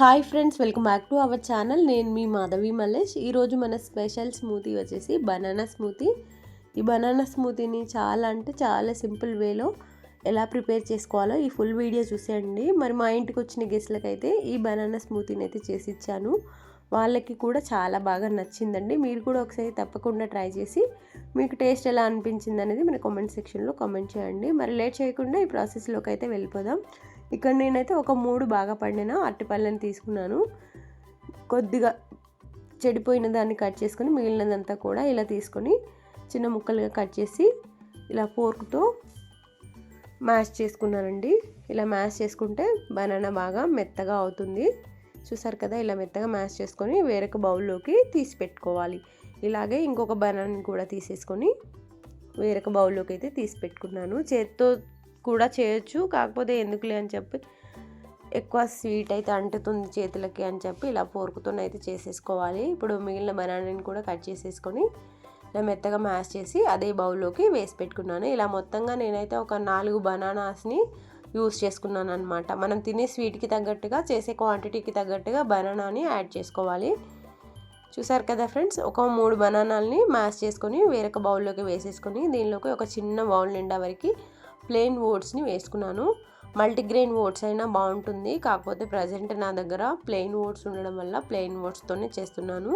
Hi friends welcome back to our channel. నేను మీ మాధవి మల్లేష్. ఈరోజు మన స్పెషల్ స్మూతీ వచ్చేసి బనానా స్మూతీ. ఈ బనానా స్మూతీని చాలా అంటే చాలా సింపుల్ వేలో ఎలా ప్రిపేర్ చేసుకోవాలో ఈ ఫుల్ వీడియో చూసేయండి. మరి మా ఇంటికి వచ్చిన గెస్ట్లకైతే ఈ బనానా స్మూతీని అయితే చేసి ఇచ్చాను. వాళ్ళకి కూడా చాలా బాగా నచ్చిందండి. మీరు కూడా ఒకసారి తప్పకుండా ట్రై చేసి మీకు టేస్ట్ ఎలా అనిపించింది అనేది మన కామెంట్ సెక్షన్లో కామెంట్ చేయండి. మరి లేట్ చేయకుండా ఈ ప్రాసెస్లోకి అయితే వెళ్ళిపోదాం. ఇక్కడ నేనైతే ఒక మూడు బాగా పండిన అరటిపళ్ళని తీసుకున్నాను. కొద్దిగా చెడిపోయిన దాన్ని కట్ చేసుకొని మిగిలినదంతా కూడా ఇలా తీసుకొని చిన్న ముక్కలుగా కట్ చేసి ఇలా ఫోర్క్తో మ్యాష్ చేసుకున్నానండి. ఇలా మ్యాష్ చేసుకుంటే బనానా బాగా మెత్తగా అవుతుంది. చూసారు కదా ఇలా మెత్తగా మ్యాష్ చేసుకొని వేరొక బౌల్లోకి తీసి పెట్టుకోవాలి. ఇలాగే ఇంకొక బనానాని కూడా తీసేసుకొని వేరొక బౌల్లోకి అయితే తీసి పెట్టుకున్నాను. చేత్తో కూడా చేయొచ్చు. కాకపోతే ఎందుకులే అని చెప్పి ఎక్కువ స్వీట్ అయితే అంటుతుంది చేతులకి అని చెప్పి ఇలా అయితే చేసేసుకోవాలి. ఇప్పుడు మిగిలిన బనానాని కూడా కట్ చేసేసుకొని ఇలా మెత్తగా మ్యాష్ చేసి అదే బౌల్లోకి వేసి పెట్టుకున్నాను. ఇలా మొత్తంగా నేనైతే ఒక నాలుగు బనానాస్ని యూస్ చేసుకున్నాను అనమాట మనం తినే స్వీట్కి తగ్గట్టుగా చేసే క్వాంటిటీకి తగ్గట్టుగా బనానాని యాడ్ చేసుకోవాలి. చూసారు కదా ఫ్రెండ్స్? ఒక మూడు బనానాల్ని మ్యాష్ చేసుకొని వేరొక బౌల్లోకి వేసేసుకొని దీనిలోకి ఒక చిన్న బౌల్ నిండా వరకు ప్లెయిన్ ఓట్స్ని వేసుకున్నాను. మల్టీగ్రెయిన్ ఓట్స్ అయినా బాగుంటుంది. కాకపోతే ప్రజెంట్ నా దగ్గర ప్లెయిన్ ఓట్స్ ఉండడం వల్ల ప్లెయిన్ ఓట్స్తోనే చేస్తున్నాను.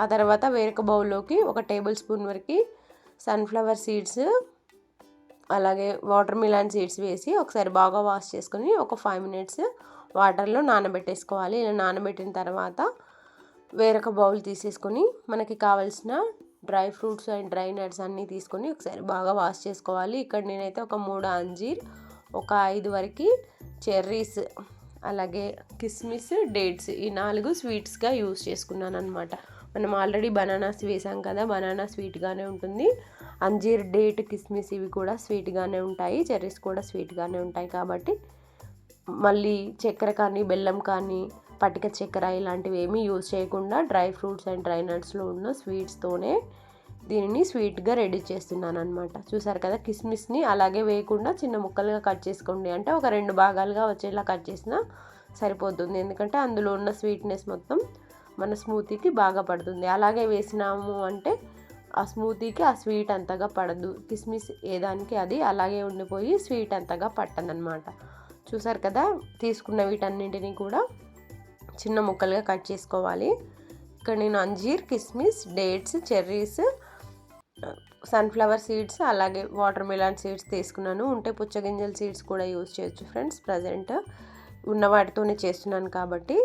ఆ తర్వాత వేరొక బౌల్లోకి ఒక టేబుల్ స్పూన్ వరకు సన్ఫ్లవర్ సీడ్స్ అలాగే వాటర్ మిలాన్ సీడ్స్ వేసి ఒకసారి బాగా వాష్ చేసుకొని ఒక ఫైవ్ మినిట్స్ వాటర్లో నానబెట్టేసుకోవాలి. ఇలా నానబెట్టిన తర్వాత వేరొక బౌల్ తీసేసుకొని మనకి కావాల్సిన dry fruits and dry nuts అన్నీ తీసుకొని ఒకసారి బాగా వాష్ చేసుకోవాలి. ఇక్కడ నేనైతే ఒక మూడు అంజీర్ ఒక ఐదు వరకు చెర్రీస్ అలాగే కిస్మిస్ డేట్స్ ఈ నాలుగు స్వీట్స్గా యూస్ చేసుకున్నాను అనమాట మనం ఆల్రెడీ బనానాస్ వేసాం కదా బనానా స్వీట్గానే ఉంటుంది. అంజీర్ డేట్ కిస్మిస్ ఇవి కూడా స్వీట్గానే ఉంటాయి. చెర్రీస్ కూడా స్వీట్గానే ఉంటాయి కాబట్టి మళ్ళీ చక్కెర కానీ బెల్లం కానీ పటిక చక్కెర ఇలాంటివి ఏమీ యూజ్ చేయకుండా డ్రై ఫ్రూట్స్ అండ్ డ్రై నట్స్లో ఉన్న స్వీట్స్తోనే దీనిని స్వీట్గా రెడీ చేస్తున్నాను అనమాట చూసారు కదా కిస్మిస్ని అలాగే వేయకుండా చిన్న ముక్కలుగా కట్ చేసుకోండి అంటే ఒక రెండు భాగాలుగా వచ్చేలా కట్ చేసినా సరిపోతుంది. ఎందుకంటే అందులో ఉన్న స్వీట్నెస్ మొత్తం మన స్మూతీకి బాగా పడుతుంది. అలాగే వేసినాము అంటే ఆ స్మూతీకి ఆ స్వీట్ అంతగా పడదు. కిస్మిస్ ఏదానికి అది అలాగే ఉండిపోయి స్వీట్ అంతగా పట్టదనమాట చూసారు కదా తీసుకున్న వీటన్నింటినీ కూడా చిన్న ముక్కలుగా కట్ చేసుకోవాలి. ఇక్కడ నేను అంజీర్ కిస్మిస్ డేట్స్ చెర్రీస్ సన్ఫ్లవర్ సీడ్స్ అలాగే వాటర్ మిలాన్ సీడ్స్ తీసుకున్నాను. ఉంటే పుచ్చగింజల సీడ్స్ కూడా యూజ్ చేయొచ్చు ఫ్రెండ్స్. ప్రజెంట్ ఉన్న వాటితోనే చేస్తున్నాను కాబట్టి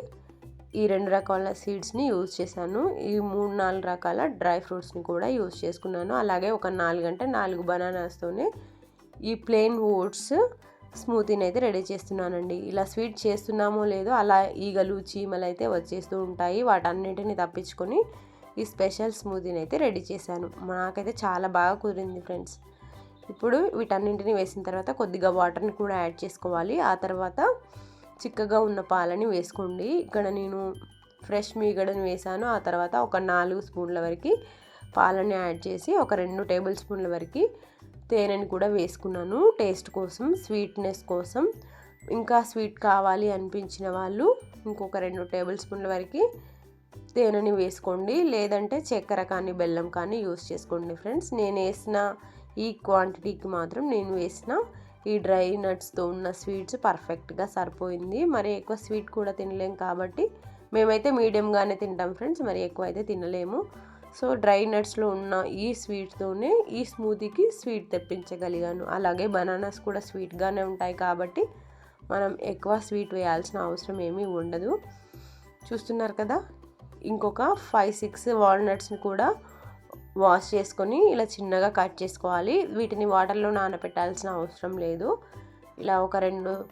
ఈ రెండు రకాల సీడ్స్ని యూజ్ చేశాను. ఈ మూడు నాలుగు రకాల డ్రై ఫ్రూట్స్ని కూడా యూజ్ చేసుకున్నాను. అలాగే ఒక నాలుగు అంటే నాలుగు బనానాస్తోనే ఈ ప్లెయిన్ ఓట్స్ స్మూతీని అయితే రెడీ చేస్తున్నానండి. ఇలా స్వీట్ చేస్తున్నామో లేదో అలా ఈగలు చీమలు అయితే వచ్చేస్తూ ఉంటాయి. వాటన్నిటిని తప్పించుకొని ఈ స్పెషల్ స్మూతీని అయితే రెడీ చేశాను. నాకైతే చాలా బాగా కుదిరింది ఫ్రెండ్స్. ఇప్పుడు వీటన్నింటిని వేసిన తర్వాత కొద్దిగా వాటర్ని కూడా యాడ్ చేసుకోవాలి. ఆ తర్వాత చిక్కగా ఉన్న పాలని వేసుకోండి. ఇక్కడ నేను ఫ్రెష్ మీగడని వేసాను. ఆ తర్వాత ఒక నాలుగు స్పూన్ల వరకు పాలని యాడ్ చేసి ఒక రెండు టేబుల్ స్పూన్ల వరకు తేనెని కూడా వేసుకున్నాను. టేస్ట్ కోసం స్వీట్నెస్ కోసం. ఇంకా స్వీట్ కావాలి అనిపించిన వాళ్ళు ఇంకొక రెండు టేబుల్ స్పూన్ల వరకు తేనెని వేసుకోండి. లేదంటే చక్కెర కానీ బెల్లం కానీ యూస్ చేసుకోండి ఫ్రెండ్స్. నేను వేసిన ఈ క్వాంటిటీకి మాత్రం నేను వేసిన ఈ డ్రై నట్స్తో ఉన్న స్వీట్స్ పర్ఫెక్ట్గా సరిపోయింది. మరి ఎక్కువ స్వీట్ కూడా తినలేం కాబట్టి మేమైతే మీడియంగానే తింటాం ఫ్రెండ్స్. మరి ఎక్కువ అయితే తినలేము. సో డ్రై నట్స్లో ఉన్న ఈ స్వీట్తోనే ఈ స్మూతీకి స్వీట్ తెప్పించగలిగాను. అలాగే బనానాస్ కూడా స్వీట్గానే ఉంటాయి కాబట్టి మనం ఎక్కువ స్వీట్ వేయాల్సిన అవసరం ఏమీ ఉండదు. చూస్తున్నారు కదా? ఇంకొక ఫైవ్ సిక్స్ వాల్నట్స్ని కూడా వాష్ చేసుకొని ఇలా చిన్నగా కట్ చేసుకోవాలి. వీటిని వాటర్లో నానబెట్టాల్సిన అవసరం లేదు. ఇలా ఒక రెండు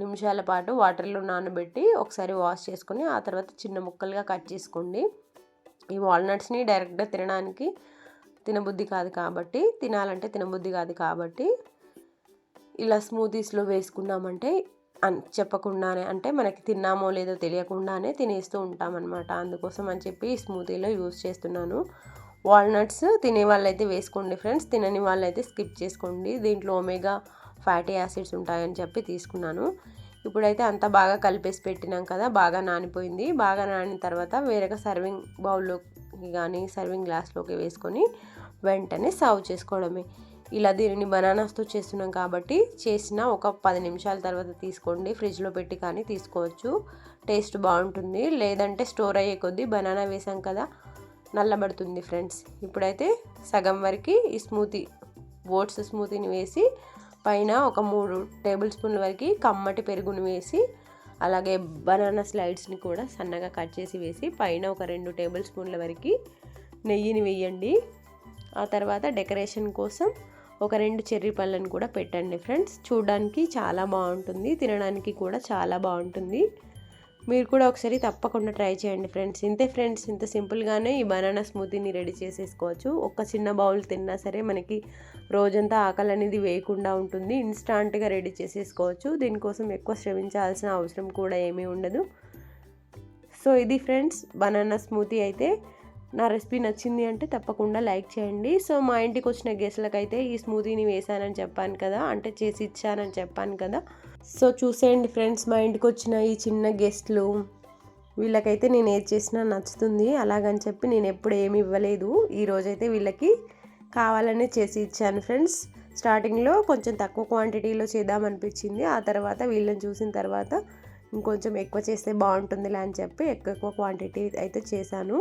నిమిషాల పాటు వాటర్లో నానబెట్టి ఒకసారి వాష్ చేసుకొని ఆ తర్వాత చిన్న ముక్కలుగా కట్ చేసుకోండి. ఈ వాల్నట్స్ని డైరెక్ట్గా తినడానికి తినబుద్ధి కాదు కాబట్టి తినాలంటే తినబుద్ధి కాదు కాబట్టి ఇలా స్మూతీస్లో వేసుకున్నామంటే చెప్పకుండానే అంటే మనకి తిన్నామో లేదో తెలియకుండానే తినేస్తూ ఉంటామన్నమాట. అందుకోసం అని చెప్పి స్మూతీలో యూజ్ చేస్తున్నాను. వాల్నట్స్ తినే వాళ్ళైతే వేసుకోండి ఫ్రెండ్స్ తినని వాళ్ళైతే స్కిప్ చేసుకోండి. దీంట్లో ఒమేగా ఫ్యాటీ యాసిడ్స్ ఉంటాయని చెప్పి తీసుకున్నాను. ఇప్పుడైతే అంతా బాగా కలిపేసి పెట్టినాం కదా బాగా నానిపోయింది. బాగా నానిన తర్వాత వేరొక సర్వింగ్ బౌల్లోకి కానీ సర్వింగ్ గ్లాస్లోకి వేసుకొని వెంటనే సర్వ్ చేసుకోవడమే. ఇలా దీనిని బనానాస్తో చేస్తున్నాం కాబట్టి చేసిన ఒక పది నిమిషాల తర్వాత తీసుకోండి. ఫ్రిడ్జ్లో పెట్టి కానీ తీసుకోవచ్చు. టేస్ట్ బాగుంటుంది. లేదంటే స్టోర్ అయ్యే కొద్దీ బనానా వేసాం కదా నల్లబడుతుంది ఫ్రెండ్స్. ఇప్పుడైతే సగం వరకు ఈ స్మూతీ ఓట్స్ స్మూతీని వేసి పైన ఒక మూడు టేబుల్ స్పూన్ల వరకు కమ్మటి పెరుగును వేసి అలాగే బనానా స్లైడ్స్ని కూడా సన్నగా కట్ చేసి వేసి పైన ఒక రెండు టేబుల్ స్పూన్ల వరకు నెయ్యిని వేయండి. ఆ తర్వాత డెకరేషన్ కోసం ఒక రెండు చెర్రీ పళ్ళని కూడా పెట్టండి ఫ్రెండ్స్. చూడడానికి చాలా బాగుంటుంది తినడానికి కూడా చాలా బాగుంటుంది. మీరు కూడా ఒకసారి తప్పకుండా ట్రై చేయండి ఫ్రెండ్స్. ఇంతే ఫ్రెండ్స్ ఇంత సింపుల్గానే ఈ బనానా స్మూతీని రెడీ చేసేసుకోవచ్చు. ఒక చిన్న బౌల్ తిన్నా సరే మనకి రోజంతా ఆకలి అనేది వేయకుండా ఉంటుంది. ఇన్స్టాంట్గా రెడీ చేసేసుకోవచ్చు. దీనికోసం ఎక్కువ శ్రమించాల్సిన అవసరం కూడా ఏమీ ఉండదు. సో ఇది ఫ్రెండ్స్ బనానా స్మూతీ అయితే నా రెసిపీ నచ్చింది అంటే తప్పకుండా లైక్ చేయండి. సో మా ఇంటికి వచ్చిన గెస్ట్లకైతే ఈ స్మూతీని వేసానని చెప్పాను కదా అంటే చేసి ఇచ్చానని చెప్పాను కదా సో చూసేయండి ఫ్రెండ్స్ మా ఇంటికి వచ్చిన ఈ చిన్న గెస్ట్లు. వీళ్ళకైతే నేను ఏది చేసినా నచ్చుతుంది. అలాగని చెప్పి నేను ఎప్పుడు ఏమి ఇవ్వలేదు. ఈరోజైతే వీళ్ళకి కావాలనే చేసి ఇచ్చాను ఫ్రెండ్స్. స్టార్టింగ్లో కొంచెం తక్కువ క్వాంటిటీలో చేద్దామనిపించింది ఆ తర్వాత వీళ్ళని చూసిన తర్వాత ఇంకొంచెం ఎక్కువ చేస్తే బాగుంటుందిలే అని చెప్పి ఎక్కువ క్వాంటిటీ అయితే చేశాను.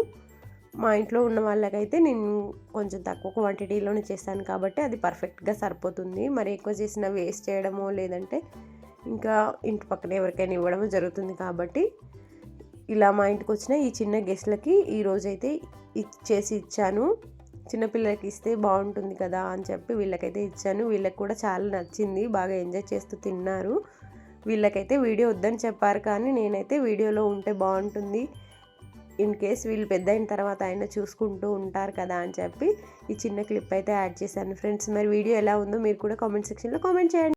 మా ఇంట్లో ఉన్న వాళ్ళకైతే నేను కొంచెం తక్కువ క్వాంటిటీలోనే చేస్తాను కాబట్టి అది పర్ఫెక్ట్గా సరిపోతుంది. మరి ఎక్కువ చేసిన వేస్ట్ చేయడమో లేదంటే ఇంకా ఇంటి పక్కన ఎవరికైనా ఇవ్వడం జరుగుతుంది కాబట్టి ఇలా మా ఇంటికి వచ్చిన ఈ చిన్న గెస్ట్లకి ఈరోజైతే చేసి ఇచ్చాను. చిన్నపిల్లలకి ఇస్తే బాగుంటుంది కదా అని చెప్పి వీళ్ళకైతే ఇచ్చాను. వీళ్ళకి కూడా చాలా నచ్చింది. బాగా ఎంజాయ్ చేస్తూ తిన్నారు. వీళ్ళకైతే వీడియో వద్దని చెప్పారు కానీ నేనైతే వీడియోలో ఉంటే బాగుంటుంది. ఇన్ కేస్ వీళ్ళు పెద్ద అయిన తర్వాత ఆయన చూసుకుంటూ ఉంటారు కదా అని చెప్పి ఈ చిన్న క్లిప్ అయితే యాడ్ చేశాను. ఫ్రెండ్స్ మరి వీడియో ఎలా ఉందో మీరు కూడా కామెంట్ సెక్షన్లో కామెంట్ చేయండి.